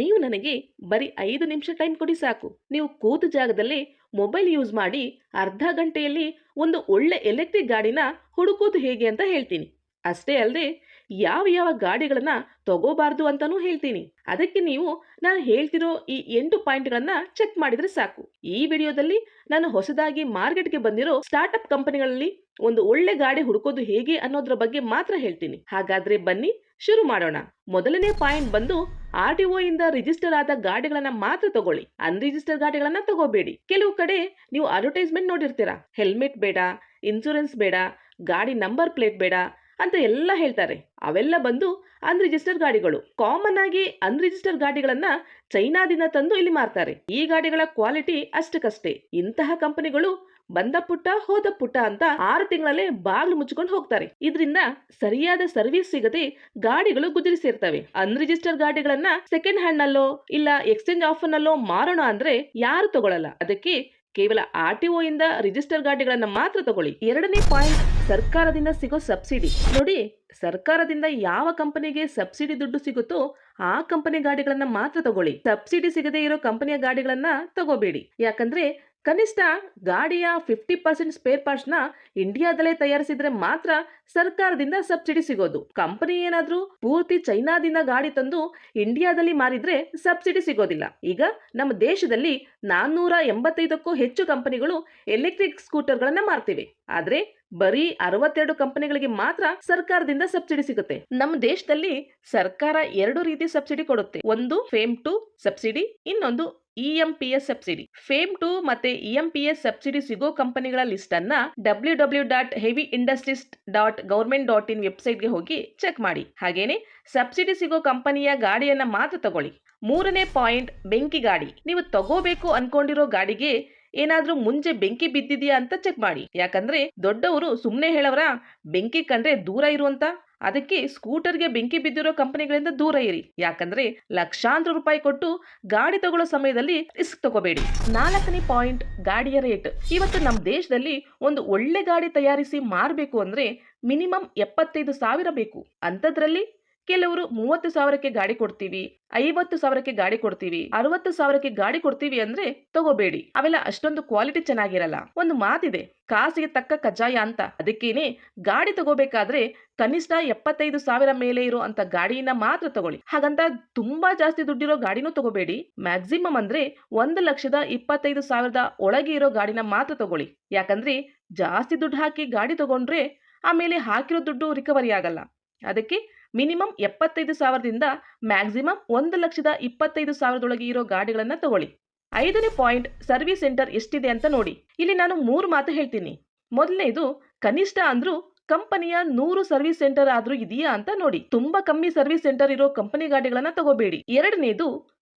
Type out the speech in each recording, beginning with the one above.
ನೀವು ನನಗೆ ಬರೀ ಐದು ನಿಮಿಷ ಟೈಮ್ ಕೊಡಿ ಸಾಕು. ನೀವು ಕೂತ ಜಾಗದಲ್ಲಿ ಮೊಬೈಲ್ ಯೂಸ್ ಮಾಡಿ ಅರ್ಧ ಗಂಟೆಯಲ್ಲಿ ಒಂದು ಒಳ್ಳೆ ಎಲೆಕ್ಟ್ರಿಕ್ ಗಾಡಿನ ಹುಡುಕೋದು ಹೇಗೆ ಅಂತ ಹೇಳ್ತೀನಿ. ಅಷ್ಟೇ ಅಲ್ಲದೆ ಯಾವ ಯಾವ ಗಾಡಿಗಳನ್ನ ತಗೋಬಾರ್ದು ಅಂತಾನೂ ಹೇಳ್ತೀನಿ. ಅದಕ್ಕೆ ನೀವು ನಾನು ಹೇಳ್ತಿರೋ ಈ ಎಂಟು ಪಾಯಿಂಟ್ಗಳನ್ನ ಚೆಕ್ ಮಾಡಿದ್ರೆ ಸಾಕು. ಈ ವಿಡಿಯೋದಲ್ಲಿ ನಾನು ಹೊಸದಾಗಿ ಮಾರ್ಕೆಟ್ಗೆ ಬಂದಿರೋ ಸ್ಟಾರ್ಟ್ಅಪ್ ಕಂಪನಿಗಳಲ್ಲಿ ಒಂದು ಒಳ್ಳೆ ಗಾಡಿ ಹುಡುಕೋದು ಹೇಗೆ ಅನ್ನೋದ್ರ ಬಗ್ಗೆ ಮಾತ್ರ ಹೇಳ್ತೀನಿ. ಹಾಗಾದ್ರೆ ಬನ್ನಿ, ಶುರು ಮಾಡೋಣ. ಮೊದಲನೇ ಪಾಯಿಂಟ್ ಬಂದು ಆರ್ ಟಿ ಇಂದ ರಿಜಿಸ್ಟರ್ ಆದ ಗಾಡಿಗಳನ್ನ ಮಾತ್ರ ತಗೊಳ್ಳಿ. ಅನ್ರಿಜಿಸ್ಟರ್ ಗಾಡಿಗಳನ್ನ ತಗೋಬೇಡಿ. ಕೆಲವು ಕಡೆ ನೀವು ಅಡ್ವರ್ಟೈಸ್ಮೆಂಟ್ ನೋಡಿರ್ತೀರಾ. ಹೆಲ್ಮೆಟ್ ಬೇಡ ಇನ್ಶೂರೆನ್ಸ್ ಬೇಡ, ಗಾಡಿ ನಂಬರ್ ಪ್ಲೇಟ್ ಬೇಡ ಅಂತ ಎಲ್ಲ ಹೇಳ್ತಾರೆ. ಅವೆಲ್ಲ ಬಂದು ಅನ್ರಿಜಿಸ್ಟರ್ ಗಾಡಿಗಳು. ಕಾಮನ್ ಆಗಿ ಅನ್ರಿಜಿಸ್ಟರ್ ಗಾಡಿಗಳನ್ನ ಚೈನಾದಿಂದ ತಂದು ಇಲ್ಲಿ ಮಾರ್ತಾರೆ. ಈ ಗಾಡಿಗಳ ಕ್ವಾಲಿಟಿ ಅಷ್ಟಕ್ಕಷ್ಟೇ. ಇಂತಹ ಕಂಪನಿಗಳು ಬಂದ ಪುಟ್ಟ, ಹೋದ ಪುಟ್ಟ ಅಂತ ಆರು ತಿಂಗಳಲ್ಲೇ ಬಾಗಿಲು ಮುಚ್ಕೊಂಡು ಹೋಗ್ತಾರೆ. ಇದರಿಂದ ಸರಿಯಾದ ಸರ್ವಿಸ್ ಸಿಗದೆ ಗಾಡಿಗಳು ಗುಜರಿಸಿರ್ತವೆ ಅನ್ರಿಜಿಸ್ಟರ್ ಗಾಡಿಗಳನ್ನ ಸೆಕೆಂಡ್ ಹ್ಯಾಂಡ್ ನಲ್ಲೋ ಇಲ್ಲ ಎಕ್ಸ್ಚೇಂಜ್ ಆಫರ್ ನಲ್ಲೋ ಮಾರೋಣ ಅಂದ್ರೆ ಯಾರು ತಗೊಳ್ಳಲ್ಲ ಅದಕ್ಕೆ ಕೇವಲ ಆರ್ ಟಿ ಇಂದ ರಿಜಿಸ್ಟರ್ ಗಾಡಿಗಳನ್ನ ಮಾತ್ರ ತಗೊಳ್ಳಿ. ಎರಡನೇ ಪಾಯಿಂಟ್, ಸರ್ಕಾರದಿಂದ ಸಿಗೋ ಸಬ್ಸಿಡಿ. ನೋಡಿ, ಸರ್ಕಾರದಿಂದ ಯಾವ ಕಂಪನಿಗೆ ಸಬ್ಸಿಡಿ ದುಡ್ಡು ಸಿಗುತ್ತೋ ಆ ಕಂಪನಿ ಗಾಡಿಗಳನ್ನ ಮಾತ್ರ ತಗೊಳ್ಳಿ. ಸಬ್ಸಿಡಿ ಸಿಗದೆ ಇರೋ ಕಂಪನಿಯ ಗಾಡಿಗಳನ್ನ ತಗೋಬೇಡಿ. ಯಾಕಂದ್ರೆ ಕನಿಷ್ಠ ಗಾಡಿಯ ಫಿಫ್ಟಿ ಪರ್ಸೆಂಟ್ ಸ್ಪೇರ್ ಪಾರ್ಟ್ಸ್ನ ಇಂಡಿಯಾದಲ್ಲೇ ತಯಾರಿಸಿದ್ರೆ ಮಾತ್ರ ಸರ್ಕಾರದಿಂದ ಸಬ್ಸಿಡಿ ಸಿಗೋದು. ಕಂಪನಿ ಏನಾದರೂ ಪೂರ್ತಿ ಚೈನಾದಿಂದ ಗಾಡಿ ತಂದು ಇಂಡಿಯಾದಲ್ಲಿ ಮಾರಿದ್ರೆ ಸಬ್ಸಿಡಿ ಸಿಗೋದಿಲ್ಲ. ಈಗ ನಮ್ಮ ದೇಶದಲ್ಲಿ ನಾನ್ನೂರ ಎಂಬತ್ತೈದಕ್ಕೂ ಹೆಚ್ಚು ಕಂಪನಿಗಳು ಎಲೆಕ್ಟ್ರಿಕ್ ಸ್ಕೂಟರ್ಗಳನ್ನ ಮಾರ್ತಿವೆ. ಆದರೆ ಬರೀ ಅರವತ್ತೆರಡು ಕಂಪನಿಗಳಿಗೆ ಮಾತ್ರ ಸರ್ಕಾರದಿಂದ ಸಬ್ಸಿಡಿ ಸಿಗುತ್ತೆ. ನಮ್ಮ ದೇಶದಲ್ಲಿ ಸರ್ಕಾರ ಎರಡು ರೀತಿ ಸಬ್ಸಿಡಿ ಕೊಡುತ್ತೆ. ಒಂದು ಫೇಮ್ ಟು ಸಬ್ಸಿಡಿ ಇನ್ನೊಂದು E M P S subsidy. FAME two ಮತ್ತೆ E M P S subsidy ಸಿಗೋ ಕಂಪನಿಗಳ ಲಿಸ್ಟ್ ಅನ್ನ W W dot heavy industries dot government dot in ವೆಬ್ಸೈಟ್ಗೆ ಹೋಗಿ ಚೆಕ್ ಮಾಡಿ. ಹಾಗೇನೆ, ಸಬ್ಸಿಡಿ ಸಿಗೋ ಕಂಪನಿಯ ಗಾಡಿಯನ್ನ ಮಾತ್ರ ತಗೊಳ್ಳಿ. ಮೂರನೇ ಪಾಯಿಂಟ್, ಬೆಂಕಿ ಗಾಡಿ. ನೀವು ತಗೋಬೇಕು ಅನ್ಕೊಂಡಿರೋ ಗಾಡಿಗೆ ಏನಾದ್ರೂ ಮುಂಚೆ ಬೆಂಕಿ ಬಿದ್ದಿದೆಯಾ ಅಂತ ಚೆಕ್ ಮಾಡಿ. ಯಾಕಂದ್ರೆ ದೊಡ್ಡವರು ಸುಮ್ಮನೆ ಹೇಳವರ, ಬೆಂಕಿ ಕಂಡ್ರೆ ದೂರ ಇರುವಂತ ಅದಕ್ಕೆ ಸ್ಕೂಟರ್ಗೆ ಬೆಂಕಿ ಬಿದ್ದಿರೋ ಕಂಪನಿಗಳಿಂದ ದೂರ ಇರಿ. ಯಾಕಂದ್ರೆ ಲಕ್ಷಾಂತರ ರೂಪಾಯಿ ಕೊಟ್ಟು ಗಾಡಿ ತಗೊಳ್ಳೋ ಸಮಯದಲ್ಲಿ ರಿಸ್ಕ್ ತಗೋಬೇಡಿ. ನಾಲ್ಕನೇ ಪಾಯಿಂಟ್ ಗಾಡಿಯ ರೇಟ್ ಇವತ್ತು ನಮ್ಮ ದೇಶದಲ್ಲಿ ಒಂದು ಒಳ್ಳೆ ಗಾಡಿ ತಯಾರಿಸಿ ಮಾರಬೇಕು ಅಂದ್ರೆ ಮಿನಿಮಮ್ ಎಪ್ಪತ್ತೈದು ಸಾವಿರ ಬೇಕು. ಅಂಥದ್ರಲ್ಲಿ ಕೆಲವರು ಮೂವತ್ತು ಸಾವಿರಕ್ಕೆ ಗಾಡಿ ಕೊಡ್ತೀವಿ, ಐವತ್ತು ಸಾವಿರಕ್ಕೆ ಗಾಡಿ ಕೊಡ್ತೀವಿ, ಅರವತ್ತು ಸಾವಿರಕ್ಕೆ ಗಾಡಿ ಕೊಡ್ತೀವಿ ಅಂದ್ರೆ ತಗೋಬೇಡಿ. ಅವೆಲ್ಲ ಅಷ್ಟೊಂದು ಕ್ವಾಲಿಟಿ ಚೆನ್ನಾಗಿರಲ್ಲ. ಒಂದು ಮಾತಿದೆ, ಕಾಸಿಗೆ ತಕ್ಕ ಕಜ್ಜಾಯ ಅಂತ. ಅದಕ್ಕೇನೆ ಗಾಡಿ ತಗೋಬೇಕಾದ್ರೆ ಕನಿಷ್ಠ ಎಪ್ಪತ್ತೈದು ಸಾವಿರ ಮೇಲೆ ಇರೋ ಅಂತ ಗಾಡಿಯನ್ನ ಮಾತ್ರ ತಗೊಳ್ಳಿ. ಹಾಗಂತ ತುಂಬಾ ಜಾಸ್ತಿ ದುಡ್ಡಿರೋ ಗಾಡಿನೂ ತಗೋಬೇಡಿ. ಮ್ಯಾಕ್ಸಿಮಮ್ ಅಂದ್ರೆ ಒಂದು ಲಕ್ಷದ ಇಪ್ಪತ್ತೈದು ಸಾವಿರದ ಒಳಗೆ ಇರೋ ಗಾಡಿನ ಮಾತ್ರ ತಗೊಳ್ಳಿ. ಯಾಕಂದ್ರೆ ಜಾಸ್ತಿ ದುಡ್ಡು ಹಾಕಿ ಗಾಡಿ ತಗೊಂಡ್ರೆ ಆಮೇಲೆ ಹಾಕಿರೋ ದುಡ್ಡು ರಿಕವರಿ ಆಗಲ್ಲ. ಅದಕ್ಕೆ ಮಿನಿಮಮ್ ಎಪ್ಪತ್ತೈದು ಸಾವಿರದಿಂದ ಮ್ಯಾಕ್ಸಿಮಮ್ ಒಂದು ಲಕ್ಷದ ಇಪ್ಪತ್ತೈದು ಸಾವಿರದೊಳಗೆ ಇರೋ ಗಾಡಿಗಳನ್ನ ತಗೊಳ್ಳಿ. ಐದನೇ ಪಾಯಿಂಟ್, ಸರ್ವಿಸ್ ಸೆಂಟರ್ ಎಷ್ಟಿದೆ ಅಂತ ನೋಡಿ. ಇಲ್ಲಿ ನಾನು ಮೂರು ಮಾತು ಹೇಳ್ತೀನಿ. ಮೊದಲನೇದು, ಕನಿಷ್ಠ ಅಂದ್ರೂ ಕಂಪನಿಯ ನೂರು ಸರ್ವಿಸ್ ಸೆಂಟರ್ ಆದ್ರೂ ಇದೆಯಾ ಅಂತ ನೋಡಿ. ತುಂಬಾ ಕಮ್ಮಿ ಸರ್ವಿಸ್ ಸೆಂಟರ್ ಇರೋ ಕಂಪನಿ ಗಾಡಿಗಳನ್ನ ತಗೋಬೇಡಿ. ಎರಡನೇದು,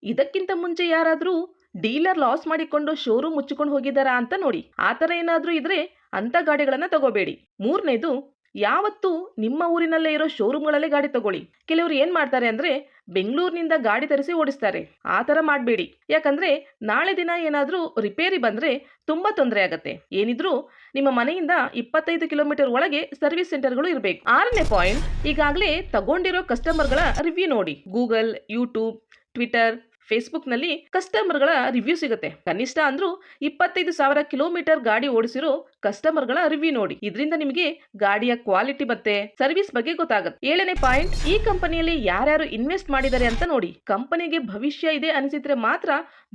ಇದಕ್ಕಿಂತ ಮುಂಚೆ ಯಾರಾದ್ರೂ ಡೀಲರ್ ಲಾಸ್ ಮಾಡಿಕೊಂಡು ಶೋರೂಮ್ ಮುಚ್ಚಿಕೊಂಡು ಹೋಗಿದ್ದಾರಾ ಅಂತ ನೋಡಿ. ಆತರ ಏನಾದ್ರೂ ಇದ್ರೆ ಅಂತ ಗಾಡಿಗಳನ್ನ ತಗೋಬೇಡಿ. ಮೂರನೇದು ಯಾವತ್ತು ನಿಮ್ಮ ಊರಿನಲ್ಲೇ ಇರೋ ಶೋರೂಮ್ಗಳಲ್ಲೇ ಗಾಡಿ ತಗೊಳ್ಳಿ. ಕೆಲವರು ಏನ್ ಮಾಡ್ತಾರೆ ಅಂದ್ರೆ ಬೆಂಗಳೂರಿನಿಂದ ಗಾಡಿ ತರಿಸಿ ಓಡಿಸ್ತಾರೆ. ಆ ಥರ ಮಾಡಬೇಡಿ. ಯಾಕಂದ್ರೆ ನಾಳೆ ದಿನ ಏನಾದರೂ ರಿಪೇರಿ ಬಂದ್ರೆ ತುಂಬಾ ತೊಂದರೆ ಆಗತ್ತೆ. ಏನಿದ್ರು ನಿಮ್ಮ ಮನೆಯಿಂದ ಇಪ್ಪತ್ತೈದು ಕಿಲೋಮೀಟರ್ ಒಳಗೆ ಸರ್ವಿಸ್ ಸೆಂಟರ್ಗಳು ಇರಬೇಕು. ಆರನೇ ಪಾಯಿಂಟ್, ಈಗಾಗಲೇ ತಗೊಂಡಿರೋ ಕಸ್ಟಮರ್ಗಳ ರಿವ್ಯೂ ನೋಡಿ. ಗೂಗಲ್, ಯೂಟ್ಯೂಬ್, ಟ್ವಿಟರ್ ಫೇಸ್ಬುಕ್ನಲ್ಲಿ ಕಸ್ಟಮರ್ಗಳ ರಿವ್ಯೂ ಸಿಗುತ್ತೆ. ಕನಿಷ್ಠ ಅಂದ್ರೂ ಇಪ್ಪತ್ತೈದು ಸಾವಿರ ಕಿಲೋಮೀಟರ್ ಗಾಡಿ ಓಡಿಸಿರೋ ಕಸ್ಟಮರ್ಗಳ ರಿವ್ಯೂ ನೋಡಿ. ಇದರಿಂದ ನಿಮಗೆ ಗಾಡಿಯ ಕ್ವಾಲಿಟಿ ಮತ್ತೆ ಸರ್ವಿಸ್ ಬಗ್ಗೆ ಗೊತ್ತಾಗುತ್ತೆ. ಏಳನೇ ಪಾಯಿಂಟ್, ಈ ಕಂಪನಿಯಲ್ಲಿ ಯಾರ್ಯಾರು ಇನ್ವೆಸ್ಟ್ ಮಾಡಿದ್ದಾರೆ ಅಂತ ನೋಡಿ. ಕಂಪನಿಗೆ ಭವಿಷ್ಯ ಇದೆ ಅನಿಸಿದ್ರೆ ಮಾತ್ರ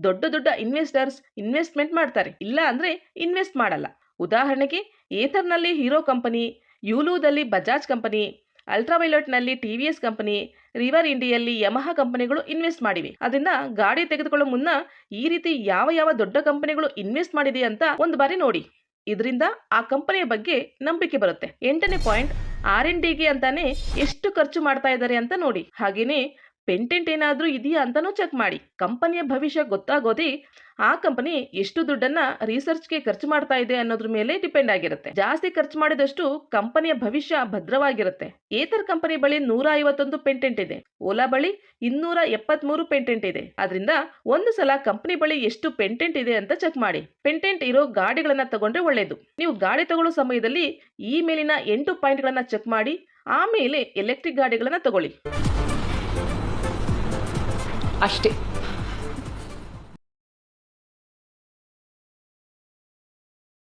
ದೊಡ್ಡ ದೊಡ್ಡ ಇನ್ವೆಸ್ಟರ್ಸ್ ಇನ್ವೆಸ್ಟ್ಮೆಂಟ್ ಮಾಡ್ತಾರೆ. ಇಲ್ಲ ಅಂದ್ರೆ ಇನ್ವೆಸ್ಟ್ ಮಾಡಲ್ಲ. ಉದಾಹರಣೆಗೆ ಏಥರ್ನಲ್ಲಿ ಹೀರೋ ಕಂಪನಿ ಯೂಲೂದಲ್ಲಿ Bajaj company ಅಲ್ಟ್ರಾವೈಲೆಟ್ನಲ್ಲಿ T V S company, River ಇಂಡಿಯಲ್ಲಿ Yamaha ಕಂಪನಿಗಳು ಇನ್ವೆಸ್ಟ್ ಮಾಡಿವೆ. ಅದರಿಂದ ಗಾಡಿ ತೆಗೆದುಕೊಳ್ಳೋ ಮುನ್ನ ಈ ರೀತಿ ಯಾವ ಯಾವ ದೊಡ್ಡ ಕಂಪನಿಗಳು ಇನ್ವೆಸ್ಟ್ ಮಾಡಿದೆ ಅಂತ ಒಂದು ಬಾರಿ ನೋಡಿ. ಇದರಿಂದ ಆ ಕಂಪನಿಯ ಬಗ್ಗೆ ನಂಬಿಕೆ ಬರುತ್ತೆ. ಎಂಟನೇ ಪಾಯಿಂಟ್, ಆರ್ ಎನ್ ಡಿಗೆ ಅಂತಾನೆ ಎಷ್ಟು ಖರ್ಚು ಮಾಡ್ತಾ ಇದ್ದಾರೆ ಅಂತ ನೋಡಿ. ಹಾಗೇನೆ ಪೆಂಟೆಂಟ್ ಏನಾದರೂ ಇದೆಯಾ ಅಂತಾನೂ ಚೆಕ್ ಮಾಡಿ. ಕಂಪನಿಯ ಭವಿಷ್ಯ ಗೊತ್ತಾಗೋದೇ ಆ ಕಂಪನಿ ಎಷ್ಟು ದುಡ್ಡನ್ನು ರಿಸರ್ಚ್ಗೆ ಖರ್ಚು ಮಾಡ್ತಾ ಇದೆ ಅನ್ನೋದ್ರ ಮೇಲೆ ಡಿಪೆಂಡ್ ಆಗಿರುತ್ತೆ. ಜಾಸ್ತಿ ಖರ್ಚು ಮಾಡಿದಷ್ಟು ಕಂಪನಿಯ ಭವಿಷ್ಯ ಭದ್ರವಾಗಿರುತ್ತೆ. ಏತರ್ ಕಂಪನಿ ಬಳಿ ನೂರ ಐವತ್ತೊಂದು ಪೆಂಟೆಂಟ್ ಇದೆ. ಓಲಾ ಬಳಿ ಇನ್ನೂರ ಎಪ್ಪತ್ಮೂರು ಪೆಂಟೆಂಟ್ ಇದೆ. ಅದರಿಂದ ಒಂದು ಸಲ ಕಂಪನಿ ಬಳಿ ಎಷ್ಟು ಪೆಂಟೆಂಟ್ ಇದೆ ಅಂತ ಚೆಕ್ ಮಾಡಿ. ಪೆಂಟೆಂಟ್ ಇರೋ ಗಾಡಿಗಳನ್ನ ತಗೊಂಡ್ರೆ ಒಳ್ಳೆಯದು ನೀವು ಗಾಡಿ ತಗೊಳ್ಳೋ ಸಮಯದಲ್ಲಿ ಈ ಮೇಲಿನ ಎಂಟು ಪಾಯಿಂಟ್ಗಳನ್ನ ಚೆಕ್ ಮಾಡಿ. ಆಮೇಲೆ ಎಲೆಕ್ಟ್ರಿಕ್ ಗಾಡಿಗಳನ್ನ ತಗೊಳ್ಳಿ. ಅಷ್ಟೇ.